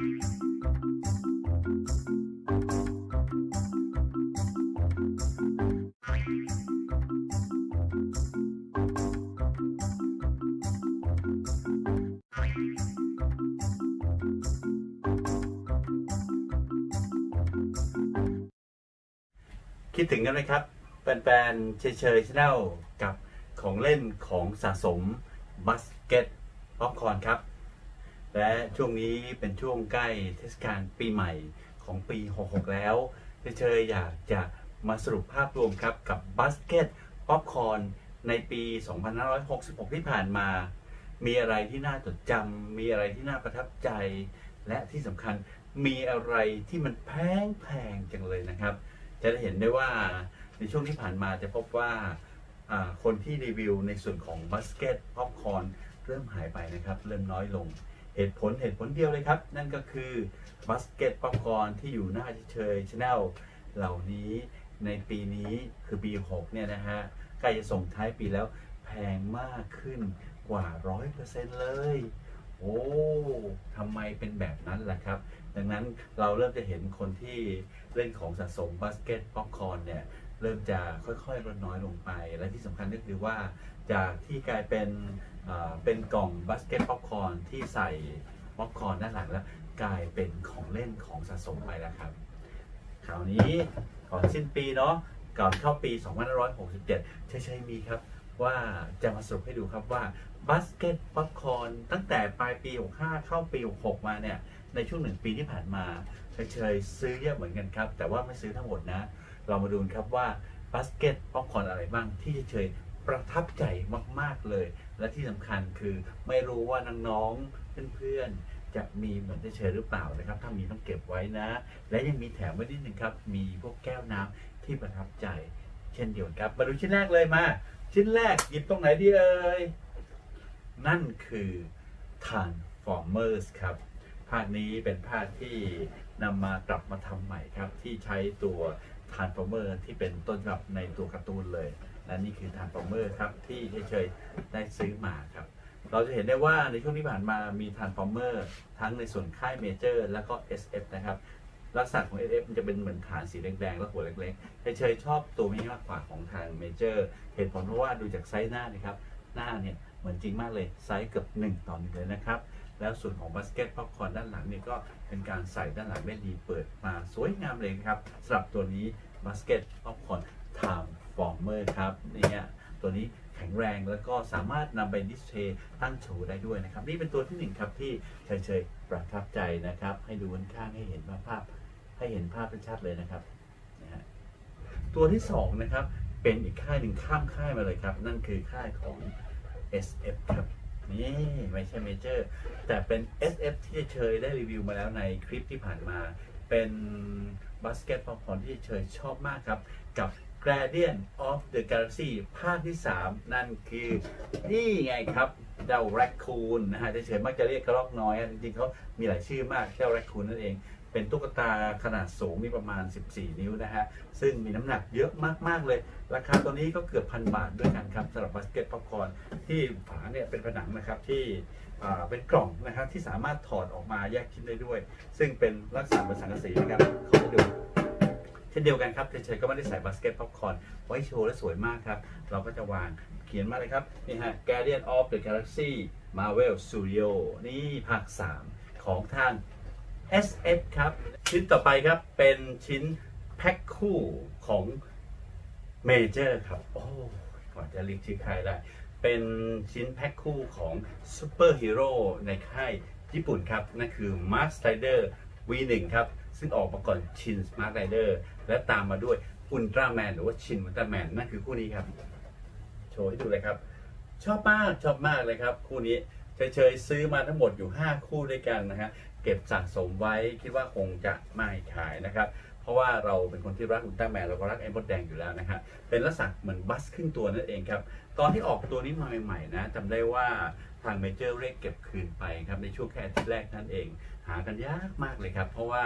คิดถึงกันไหมครับแฟนๆเชยเชยชแนลกับของเล่นของสะสมบัสเกตป๊อปคอนครับ และช่วงนี้เป็นช่วงใกล้เทศกาลปีใหม่ของปี 66 แล้วเชยเชยอยากจะมาสรุปภาพรวมครับกับบัสเกตป๊อปคอนในปี 2566 ที่ผ่านมา มีอะไรที่น่าจดจำมีอะไรที่น่าประทับใจ และที่สำคัญมีอะไรที่มันแพงแพงจังเลยนะครับ จะได้เห็นได้ว่าในช่วงที่ผ่านมาจะพบว่าคนที่รีวิวในส่วนของบัสเกตป๊อปคอนเริ่มหายไปนะครับ เริ่มน้อยลง เหตุผลเหตุผลเดียวเลยครับ นั่นก็คือบัสเกตป๊อปคอร์นที่อยู่หน้าเฉยชแนลเหล่านี้ในปีนี้คือปี 6 เนี่ยนะฮะใกล้จะส่งท้ายปีแล้วแพงมากขึ้นกว่า 100%เลย โอ้ทำไมเป็นแบบนั้นล่ะครับ ดังนั้นเราเริ่มจะเห็นคนที่เล่นของสะสมบาสเกตป๊อปคอร์นเนี่ยเริ่มจะค่อยๆลดน้อยลงไป และที่สำคัญก็คือว่าจากที่กลายเป็น เป็นกล่องบาสเกตป๊อปคอร์นที่ใส่ป๊อปคอร์นด้านหลังแล้ว กลายเป็นของเล่นของสะสมไปแล้วครับคราวนี้ก่อนสิ้นปีเนาะก่อนเข้าปี2567เฉยๆมีครับว่าจะมาสรุปให้ดูครับว่าบาสเกตป๊อปคอร์นตั้งแต่ปลายปี 65 เข้าปี 66 มาเนี่ย ในช่วงหนึ่งปีที่ผ่านมาเฉยๆซื้อเยอะเหมือนกันครับ แต่ว่าไม่ซื้อทั้งหมดนะ เรามาดูครับว่าบาสเกตป๊อปคอร์นอะไรบ้างที่เฉยๆประทับใจมากๆเลย และที่สำคัญคือไม่รู้ว่าน้องๆเพื่อนๆจะมีเหมือนจะเฉยหรือเปล่านะครับ ถ้ามีต้องเก็บไว้นะ และยังมีแถมไว้นิดนึงครับ มีพวกแก้วน้ำที่ประทับใจ เช่นเดียวกันครับมาดูชิ้นแรกเลยมา ชิ้นแรกหยิบตรงไหนดีเอ่ยนั่นคือ Transformers ครับ ภาคนี้เป็นภาคที่นำมากลับมาทำใหม่ครับ ที่ใช้ตัว Transformer ที่เป็นต้นฉบับในตัวการ์ตูนเลย และนี่คือ Transformer ครับที่เฉยๆได้ซื้อมาครับ เราจะเห็นได้ว่าในช่วงที่ผ่านมามี Transformer ทั้งในส่วนค่ายเมเจอร์แล้วก็ SF นะครับลักษณะของ SF มันจะเป็นเหมือนฐานสีแดงๆแล้วหัวเล็กๆเฉยๆชอบตัวนี้มากกว่าของทางเมเจอร์เหตุผลเพราะว่าดูจากไซส์หน้านะครับหน้าเนี่ยเหมือนจริงมากเลยไซส์เกือบ1ต่อหนึ่งเลยนะครับแล้วส่วนของบาสเกตป๊อปคอนด้านหลังเนี่ยก็เป็นการใส่ด้านหลังได้ดีเปิดมาสวยงามเลยครับสำหรับตัวนี้บาสเกตป๊อปคอนไทม์ อร์เมอร์ครับเนี่ยตัวนี้แข็งแรงแล้วก็สามารถนำไปดิสเพย์ตั้งโชว์ได้ด้วยนะครับ นี่เป็นตัวที่หนึ่งครับที่เฉยๆประทับใจนะครับ ให้ดูข้างให้เห็นภาพ ให้เห็นภาพเป็นชัดเลยนะครับนะฮะตัวที่สองนะครับเป็นอีกค่ายหนึ่งข้ามค่ายมาเลยครับ นั่นคือค่ายของ SF ครับนี่ไม่ใช่เมเจอร์แต่เป็น SF ที่เชยได้รีวิวมาแล้วในคลิปที่ผ่านมา เป็นบาสเกตบอลที่เชยชอบมากครับ กับ Guardian of the Galaxy ภาคที่ 3 นั่นคือ นี่ไงครับเจ้าแรคคูนนะฮะเฉยๆมักจะเรียกกระรอกน้อยจริงๆเขามีหลายชื่อมากเจ้าแรคคูนนั่นเอง เป็นตุ๊กตาขนาดสูงนี่ประมาณ 14 นิ้วนะฮะ ซึ่งมีน้ำหนักเยอะมากๆเลย ราคาตัวนี้ก็เกือบพันบาทด้วยกันครับสำหรับบาสเกตป๊อปคอร์นที่ฝาเนี่ยเป็นผนังนะครับที่เป็นกล่องนะครับที่สามารถถอดออกมาแยกชิ้นได้ด้วย ซึ่งเป็นลักษณะเป็นสังกะสีนะครับเขาจะดู เช่นเดียวกันครับเฉยๆก็ไม่ได้ใส่บาสเกตป๊อปคอร์นไว้โชว์และสวยมากครับ เราก็จะวางเขียนมาเลยครับ นี่ฮะ Guardian of the Galaxy Marvel Studio นี่ภาค 3 ของทาง SF ครับ ชิ้นต่อไปครับ เป็นชิ้นแพ็คคู่ของเมเจอร์ครับ โอ้ก่อนจะเรียกชื่อค่ายได้ เป็นชิ้นแพ็คคู่ของซูเปอร์ฮีโร่ในค่ายญี่ปุ่นครับ นั่นคือ Mask Rider V1 ครับ ซึ่งออกมาก่อนชินสมาร์ทไรเดอร์และตามมาด้วยอุลตร้าแมนหรือว่าชินอุลตร้าแมนนั่นคือคู่นี้ครับ โชว์ให้ดูเลยครับ ชอบมากชอบมากเลยครับ คู่นี้เฉยๆซื้อมาทั้งหมดอยู่ 5 คู่ด้วยกันนะฮะเก็บสะสมไว้คิดว่าคงจะไม่ขายนะครับ ราะว่าเราเป็นคนที่รักอุลตร้าแมนเราก็รักไอ้มดแดงอยู่แล้วนะฮะเป็นลักษณะเหมือนบัสครึ่งตัวนั่นเองครับ ตอนที่ออกตัวนี้มาใหม่ๆนะจำได้ว่าทางเมเจอร์เรียกเก็บคืนไปครับในช่วงแค่อาทิตย์แรกนั่นเอง หากันยากมากเลยครับ เพราะว่า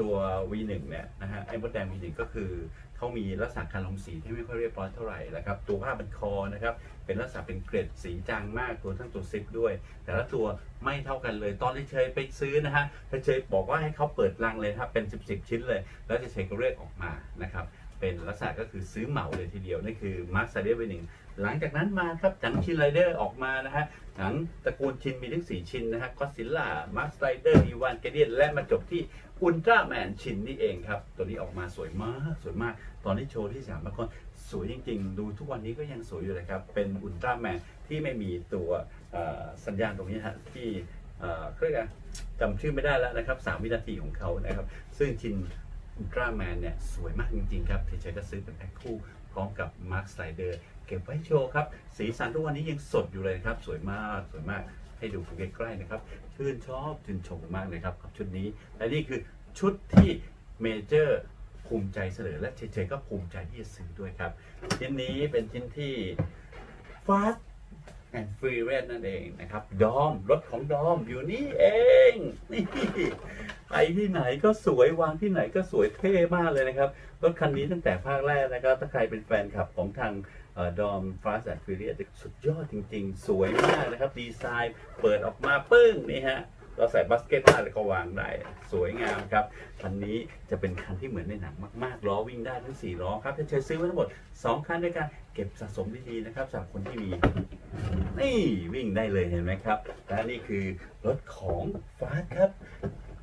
ตัว V1 เนี่ยนะฮะไอ้มดแดง V1 ก็คือ เขามีลักษณะการลงสีที่ไม่ค่อยเรียบร้อยเท่าไหร่นะครับ ตัวผ้าบันคอนะครับ เป็นลักษณะเป็นเกรดสีจางมากตัวทั้งตัวซิปด้วย แต่ละตัวไม่เท่ากันเลย ตอนที่เชยไปซื้อนะฮะเชยบอกว่าให้เขาเปิดรังเลยครับเป็น 10บสชิ้นเลย แล้วเชยก็เรียกออกมานะครับ เป็นลักษณะก็คือซื้อเหมาเลยทีเดียวนั่นคือมาร์คไซเดอร์ V1 หลังจากนั้นมาครับหนังชินไรเดอร์ออกมานะฮะหนังตระกูลชินมีทั้ง4ชิ้นนะฮะก็ซิลล่ามาร์คไรเดอร์อีวานเกเดียนและมาจบที่อุลตร้าแมนชินนี่เองครับ ตัวนี้ออกมาสวยมากสวยมาก ตอนที่โชว์ที่สามพารากอนสวยจริง ๆ ดูทุกวันนี้ก็ยังสวยอยู่เลยครับ เป็นอุลตร้าแมนที่ไม่มีตัวสัญญาณตรงนี้ฮะที่เอ่อเขาเรียกอะไรจำชื่อไม่ได้แล้วนะครับสามวินาทีของเขานะครับ ซึ่งชิน อุลตร้าแมนเนี่ยสวยมากจริงๆครับเทเชก็ซื้อเป็นแพ็คคู่พร้อมกับมาร์คสไลเดอร์เก็บไว้โชว์ครับ สีสันทุกวันนี้ยังสดอยู่เลยครับ สวยมากสวยมากให้ดูใกล้ๆนะครับ ชื่นชอบชื่นชมมากเลยครับกับชุดนี้ และนี่คือชุดที่เมเจอร์ภูมิใจเสนอและเฉยๆก็ภูมิใจที่จะซื้อด้วยครับ ชิ้นนี้เป็นชิ้นที่ Fast and Furious นั่นเองนะครับ ดอม รถของดอมอยู่นี่เองนี่ ไปที่ไหนก็สวยวางที่ไหนก็สวยเท่มากเลยนะครับ รถคันนี้ตั้งแต่ภาคแรกนะครับ ถ้าใครเป็นแฟนคลับของทางดอม Fast and Furious สุดยอดจริงๆ สวยมากนะครับ ดีไซน์เปิดออกมาปึ้งนี่ฮะเราใส่บาสเกตได้แล้วก็วางได้ สวยงามครับ คันนี้จะเป็นคันที่เหมือนในหนังมากๆ ล้อวิ่งได้ทั้ง 4 ล้อครับจะเชิญซื้อไว้ทั้งหมด 2 คันด้วยกัน เก็บสะสมดีๆนะครับสำหรับคนที่มี นี่วิ่งได้เลยเห็นไหมครับ และนี่คือรถของฟาสครับ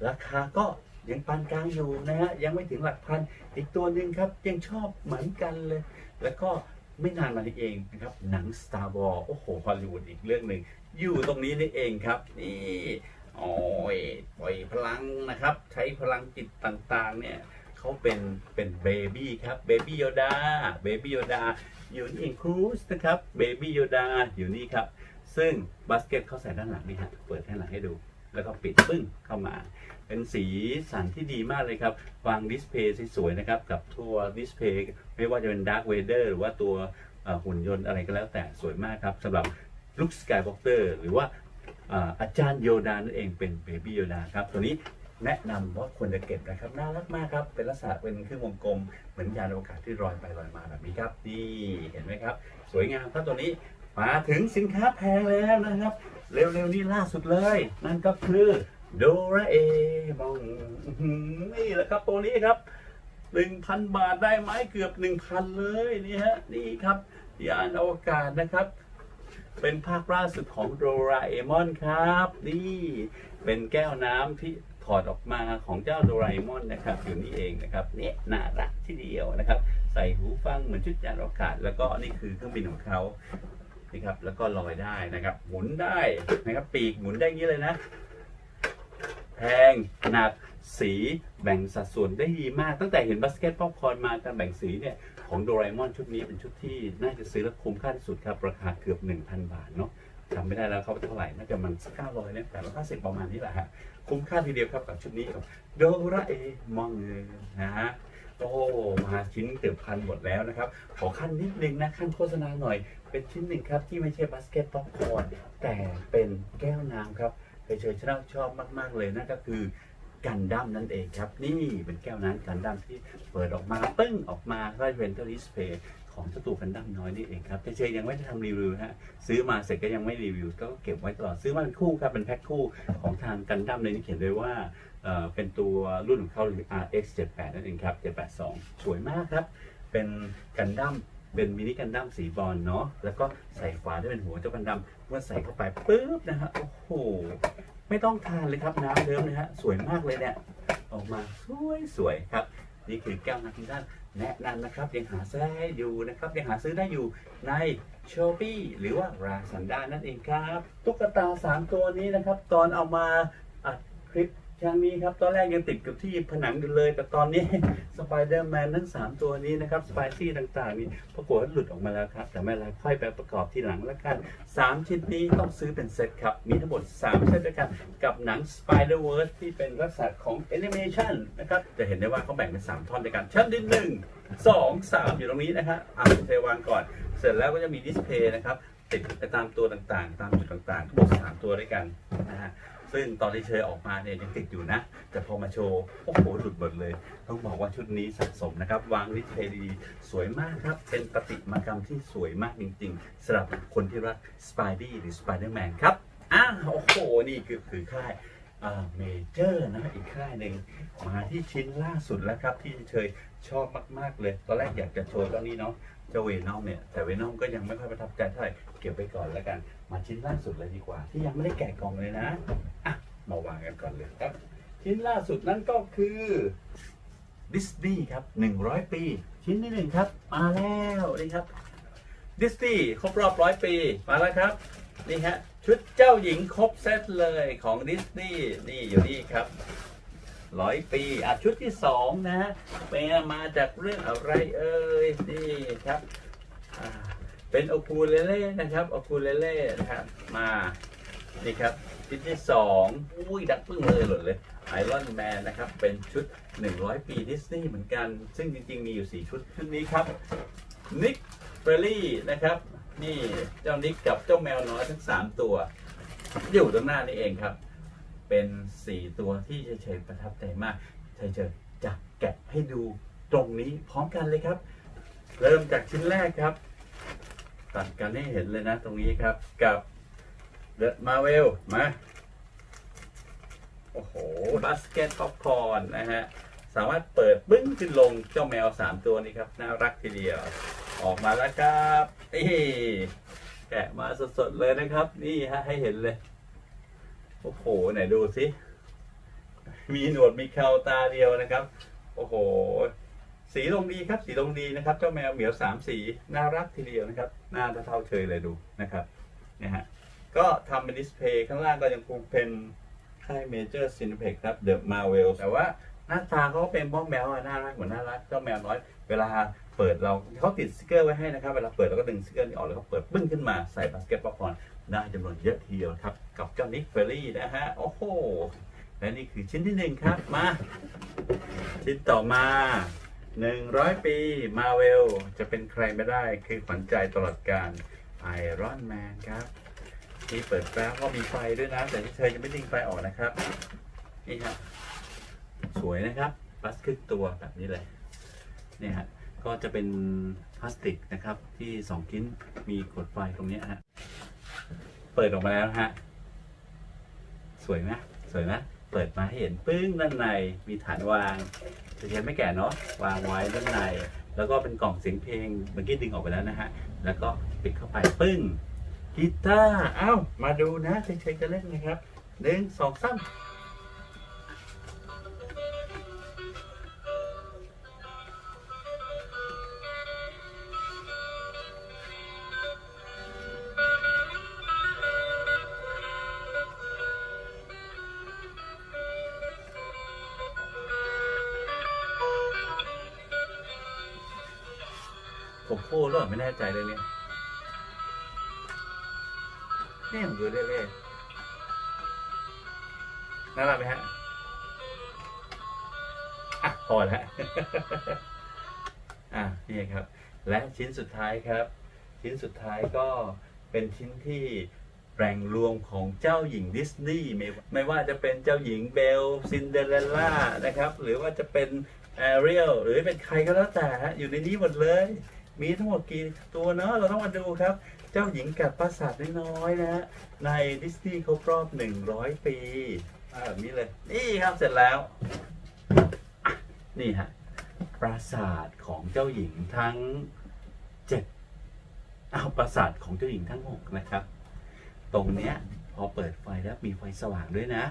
ราคาก็ยังปานกลางอยู่นะฮะยังไม่ถึงหลักพันอีกตัวหนึ่งครับยังชอบเหมือนกันเลย แล้วก็ไม่นานมานี้เองนะครับหนัง Star Wars โอ้โหฮอลลีวูดอีกเรื่องหนึ่งอยู่ตรงนี้นี่เองครับ นี่โอ้ยปล่อยพลังนะครับ ใช้พลังจิตต่างๆ เนี่ยเขาเป็นเป็นเบบี้ครับเบบี้โยดาเบบี้โยดาอยู่นี่ครูสนะครับเบบี้โยดาอยู่นี่ครับ ซึ่งบาสเกตเขาใส่ด้านหลังนี่ฮะเปิดด้านหลังให้ดู แล้วก็ปิดปึ้งเข้ามา เป็นสีสันที่ดีมากเลยครับ วางดิสเพย์สวยๆนะครับ กับตัวดิสเพย์ไม่ว่าจะเป็นดาร์ v เวเดอร์หรือว่าตัวหุ่นยนต์อะไรก็แล้วแต่สวยมากครับสำหรับลุคสกายวอล์กเตอร์หรือว่าอาจารย์โยดานั่นเองเป็นเบบี้โยดาครับตัวนี้แนะนำว่าควรจะเก็บนะครับ น่ารักมากครับ เป็นลักษณะเป็นเครื่องวงกลม เหมือนยานอวกาศที่ลอยไปลอยมาแบบนี้ครับ นี่เห็นไหมครับ สวยงามครับตัวนี้มาถึงสินค้าแพงแล้วนะครับ เร็วๆนี้ล่าสุดเลย นั่นก็คือ โดราเอมองนี่แหละครับตัวนี้ครับ1,000บาทได้ไหมเกือบ1,000เลยนี่ฮะนี่ครับยานอวกาศนะครับ เป็นภาคล่าสุดของโดราเอมอนครับ นี่เป็นแก้วน้ำที่ถอดออกมาของเจ้าโดราเอมอนนะครับ อยู่นี่เองนะครับเนี่ยน่ารักที่เดียวนะครับ ใส่หูฟังเหมือนชุดยานอวกาศ แล้วก็นี่คือเครื่องบินของเขานี่ครับ แล้วก็ลอยได้นะครับ หมุนได้นะครับ ปีกหมุนได้อย่างนี้เลยนะ งหนักสีแบ่งสัดส่วนได้ดีมาก ตั้งแต่เห็นบาสเกตป๊อปคอร์นมาการแบ่งสีเนี่ยของโดราเอมอนชุดนี้เป็นชุดที่น่าจะซื้อแล้วคุ้มค่าที่สุดครับ ราคาเกือบ 1,000 บาทเนาะจำไม่ได้แล้วเขาเท่าไหร่น่าจะมันสักเก้าร้อยเนี่ยแปดร้อยห้าสิบประมาณนี้แหละฮะคุ้มค่าทีเดียวครับกับชุดนี้กับโดราเอมอนนะฮะโอ้มาชิ้นเกือบพันหมดแล้วนะครับ ขอขั้นนิดนึงนะขั้นโฆษณาหน่อย เป็นชิ้นหนึ่งครับที่ไม่ใช่บาสเกตป๊อปคอร์นแต่เป็นแก้วน้ำครับ เคยเชยชนะชอบมาก ๆ เลยนั่นก็คือกันดั้มนั่นเองครับ นี่เป็นแก้วน้ำกันดั้มที่เปิดออกมาปึ้งออกมาก็เป็นตัวดิสเพย์ของเจ้าตัวกันดั้มน้อยนี่เองครับเชยยังไม่ได้ทำรีวิวฮะซื้อมาเสร็จก็ยังไม่รีวิว ก็เก็บไว้ตลอดซื้อมาเป็นคู่ครับเป็นแพ็คคู่ของทางกันดั้มเลยที่เขียนไว้ว่าเออเป็นตัวรุ่นของเขาหรือ RX 78 นั่นเองครับ782 สวยมากครับ เป็นกันดั้ม เป็นมินิกันดั้มสีบอลเนาะแล้วก็ใส่ฝาได้เป็นหัวเจ้ากันดั้มเมื่อใส่เข้าไปปุ๊บนะฮะโอ้โหไม่ต้องทานเลยครับน้ำเดิมนะฮะสวยมากเลยเนี่ยออกมาสวยสวยๆครับ นี่คือแก้วน้ำที่ด้านแนะนำนะครับยังหาซื้อได้อยู่นะครับยังหาซื้อได้อยู่ในชอปี้หรือว่าราซันดานั่นเองครับ ตุ๊กตา 3 ตัวนี้นะครับ ตอนเอามาอัดคลิป ครั้งนี้ครับ ตอนแรกยังติดกับที่ผนังอยู่เลย แต่ตอนนี้สไปเดอร์แมนทั้ง 3 ตัวนี้นะครับ สไปซี่ต่างๆ นี่ปรากฏว่าหลุดออกมาแล้วครับ แต่ไม่ไรค่อยไปประกอบทีหลังแล้วกัน 3 ชิ้นนี้ต้องซื้อเป็นเซตครับ มีทั้งหมด 3 เซตด้วยกัน กับหนัง Spider-Verse ที่เป็นลักษณะของ Animation นะครับ จะเห็นได้ว่าเขาแบ่งเป็น 3 ท่อนด้วยกันชั้นที่1 2 3องสามอยู่ตรงนี้นะฮะอะเทวางก่อน เสร็จแล้วก็จะมีดิสเพย์นะครับติดไปตามตัวต่างๆ ตามจุดต่างๆทั้งหมดสามตัวด้วยกันนะฮะ ซึ่งตอนที่เชยออกมาเนี่ยยังติดอยู่นะ แต่พอมาโชว์โอ้โหหลุดหมดเลย ต้องบอกว่าชุดนี้สะสมนะครับ วางดิเพย์ดีสวยมากครับ เป็นประติมากรรมที่สวยมากจริงๆสำหรับคนที่รักสไปดี้หรือสไปเดอร์แมนครับอ้าวโอ้โห นี่คือคือค่ายเมเจอร์นะอีกค่ายหนึ่งมาที่ชิ้นล่าสุดแล้วครับ ที่เชยชอบมาก ๆ เลย ตอนแรกอยากจะโชว์เจ้านี้เนาะ เจ้าเวนอมเนี่ย แต่เวนอมก็ยังไม่ค่อยประทับใจเท่าไหร่เก็บไปก่อนแล้วกัน มาชิ้นล่าสุดเลยดีกว่า ที่ยังไม่ได้แกะกล่องเลยนะอะมาวางกันก่อนเลยครับ ชิ้นล่าสุดนั่นก็คือดิสนีย์ครับ100 ปี ชิ้นที่หนึ่งครับ มาแล้วนี่ครับดิสนีย์ครบรอบร้อยปี มาแล้วครับ นี่ฮะ ชุดเจ้าหญิงครบเซตเลยของดิสนีย์นี่อยู่นี่ครับ ร้อยปีอะชุดที่สองนะฮะเป็นมาจากเรื่องอะไรเอ่ยนี่ครับเป็นโอคูเลเล่นะครับโอคูเลเล่นะครับมานี่ครับชุดที่สองอุ้ยดักปึ้งเลยหล่นเลยไอรอนแมนนะครับเป็นชุด 100 ปีดิสนีย์เหมือนกัน ซึ่งจริง ๆ มีอยู่ 4 ชุดชุดนี้ครับนิกเฟรลี่นะครับ นี่เจ้านิกกับเจ้าแมวน้อยทั้ง 3 ตัว อยู่ตรงหน้านี่เองครับ เป็นสี่ตัวที่เฉยๆประทับใจมากเฉยๆจะแกะให้ดูตรงนี้พร้อมกันเลยครับ เริ่มจากชิ้นแรกครับ ตัดกันให้เห็นเลยนะตรงนี้ครับกับเดอะมาเวลมาโอ้โหบาสเกตป๊อปคอร์นนะฮะ สามารถเปิดบึ้งขึ้นลงเจ้าแมว3ตัวนี้ครับ น่ารักทีเดียว ออกมาแล้วครับนี่แกะมาสดๆเลยนะครับ นี่ฮะให้เห็นเลย โอ้โห ไหนดูสิ มีหนวดมีเคราตาเดียวนะครับ โอ้โห สีลงดีครับ สีลงดีนะครับ เจ้าแมวเหมียวสามสี น่ารักทีเดียวนะครับ หน้าเท่าเชยเลยดูนะครับนะฮะ ก็ทำเป็นดิสเพย์ข้างล่างก็ยังคงเป็นค่ายเมเจอร์ซินเพกครับ เดอะมาเวลแต่ว่าหน้าตาเขาก็เป็นบ้องแมวอะน่ารักเหมือนน่ารักเจ้าแมวน้อย เวลาเปิดเราเขาติดสติกเกอร์ไว้ให้นะครับ เวลาเปิดเราก็ดึงสติกเกอร์นี้ออกแล้วก็เปิดปึ้งขึ้นมาใส่บาสเกตบอลคอน ได้จำนวนเยอะทีเดียวครับ กับเจ้านิกเฟอรี่นะฮะ โอ้โห และนี่คือชิ้นที่หนึ่งครับ มา ชิ้นต่อมา100ปีมาเวลจะเป็นใครไม่ได้คือขวัญใจตลอดการไอรอนแมนครับนี่เปิดแป๊บก็มีไฟด้วยนะ แต่ที่เธอยังไม่ดึงไฟออกนะครับ นี่ฮะสวยนะครับพลาสติกตัวแบบนี้เลยเนี่ยฮะก็จะเป็นพลาสติกนะครับที่สองชิ้นมีกดไฟตรงนี้ฮะ เปิดออกมาแล้วนะฮะ สวยไหมสวยไหมเปิดมาให้เห็นปึ้งด้านในมีฐานวางจะใช้ไม่แก่เนาะวางไว้ด้านใน แล้วก็เป็นกล่องเสียงเพลงเมื่อกี้ดึงออกไปแล้วนะฮะ แล้วก็ปิดเข้าไปปึ้งกีตาร์เอ้ามาดูนะเฉยๆจะเล่นนะครับหนึ่งสองสาม ใจเลยเนี่ยนี่ผมดูเรื่อยๆน่ารักไหมฮะอะพอแล้วอะนี่ครับ และชิ้นสุดท้ายครับ ชิ้นสุดท้ายก็เป็นชิ้นที่แปลงรวมของเจ้าหญิงดิสนีย์ไม่ไม่ว่าจะเป็นเจ้าหญิงเบลซินเดอเรลล่านะครับ หรือว่าจะเป็นแอเรียลหรือเป็นใครก็แล้วแต่ฮะอยู่ในนี้หมดเลย มีทั้งหมดกี่ตัวเนาะเราต้องมาดูครับ เจ้าหญิงกับปราสาทน้อยๆนะฮะในดิสนีย์ครบรอบ 100 ปีอ่าแบบนี้เลย นี่ครับเสร็จแล้ว นี่ฮะปราสาทของเจ้าหญิงทั้งเจ็ดเอาปราสาทของเจ้าหญิงทั้งหกนะครับ ตรงเนี้ยพอเปิดไฟแล้วมีไฟสว่างด้วยนะ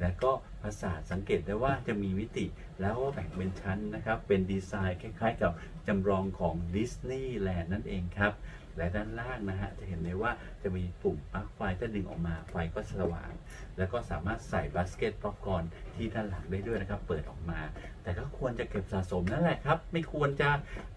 แล้วก็ปราสาทสังเกตได้ว่าจะมีมิติแล้วก็แบ่งเป็นชั้นนะครับ เป็นดีไซน์คล้าย ๆ กับ จำลองของดิสนีย์แลนด์นั่นเองครับ และด้านล่างนะฮะจะเห็นเลยว่าจะมีปุ่มปลั๊กไฟถ้าดึงออกมาไฟก็สว่าง แล้วก็สามารถใส่บาสเกตป๊อปคอร์นที่ด้านหลังได้ด้วยนะครับ เปิดออกมา แต่ก็ควรจะเก็บสะสมนั่นแหละครับ ไม่ควรจะ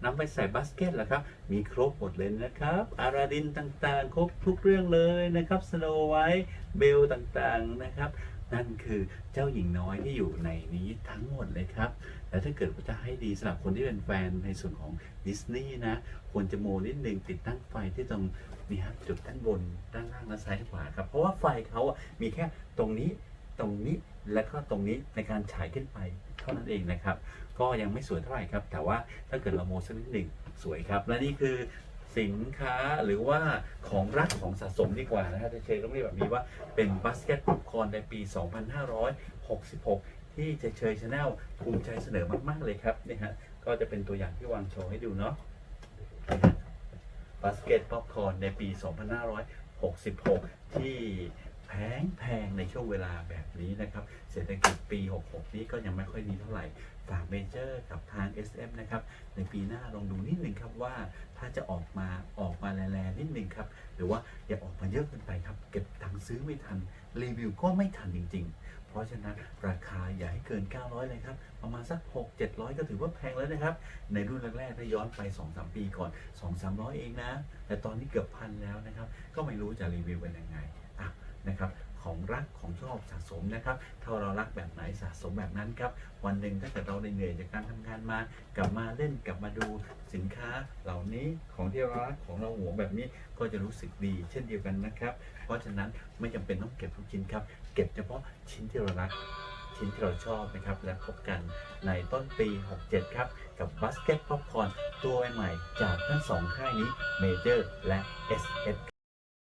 นำไปใส่บาสเกตหรอกครับ มีครบหมดเลยนะครับอาราดินต่างๆ ครบทุกเรื่องเลยนะครับสโนไวท์เบลต่างๆนะครับ นั่นคือเจ้าหญิงน้อยที่อยู่ในนี้ทั้งหมดเลยครับ แล้วถ้าเกิดว่าจะให้ดีสำหรับคนที่เป็นแฟนในส่วนของดิสนีย์นะ ควรจะโมนิดนึงติดตั้งไฟที่ตรงนี่ครับจุดด้านบนด้านล่างและซ้ายขวาครับ เพราะว่าไฟเขาอะมีแค่ตรงนี้ตรงนี้และก็ตรงนี้ในการฉายขึ้นไปเท่านั้นเองนะครับ ก็ยังไม่สวยเท่าไหร่ครับ แต่ว่าถ้าเกิดเราโมสักนิดหนึ่งสวยครับ และนี่คือ สินค้าหรือว่าของรักของสะสมดีกว่านะฮะจะเชยต้องเรียกแบบนี้ว่าเป็นบัสเกตป๊อปคอนในปี 2566 ที่เจเชยชาแนลภูมิใจเสนอมากๆเลยครับนี่ฮะก็จะเป็นตัวอย่างที่วางโชว์ให้ดูเนาะบัสเกตป๊อปคอนในปี 2566 ที่ แพงแพงในช่วงเวลาแบบนี้นะครับ เศรษฐกิจปี 66 นี้ก็ยังไม่ค่อยดีเท่าไหร่ ฝากเมเจอร์กับทาง SM นะครับ ในปีหน้าลองดูนิดหนึ่งครับว่า ถ้าจะออกมาออกมาแลๆนิดหนึ่งครับ หรือว่าอย่าออกมาเยอะเกินไปครับ เก็บตังค์ซื้อไม่ทัน รีวิวก็ไม่ทันจริง ๆ เพราะฉะนั้นราคาอย่าให้เกิน 900 เลยครับ ประมาณสัก 6 700 ก็ถือว่าแพงแล้วนะครับ ในรุ่นแรกๆถ้าย้อนไป 2-3 ปีก่อน 2-300 เองนะ แต่ตอนนี้เกือบพันแล้วนะครับ ก็ไม่รู้จะรีวิวเป็นยังไงอะ นะครับของรักของชอบสะสมนะครับถ้าเรารักแบบไหนสะสมแบบนั้นครับวันหนึ่งถ้าเกิดเราเหนื่อยจากการทำงานมากลับมาเล่นกลับมาดูสินค้าเหล่านี้ของที่เรารักของเราหวงแบบนี้ก็จะรู้สึกดี เช่นเดียวกันนะครับ เพราะฉะนั้นไม่จำเป็นต้องเก็บทุกชิ้นครับ เก็บเฉพาะชิ้นที่เรารักชิ้นที่เราชอบนะครับและพบกันในต้นปี 67 ครับ กับบัสเก็ตป๊อปคอนตัวใหม่จากทั้งสองค่ายนี้เมเจอร์และ SF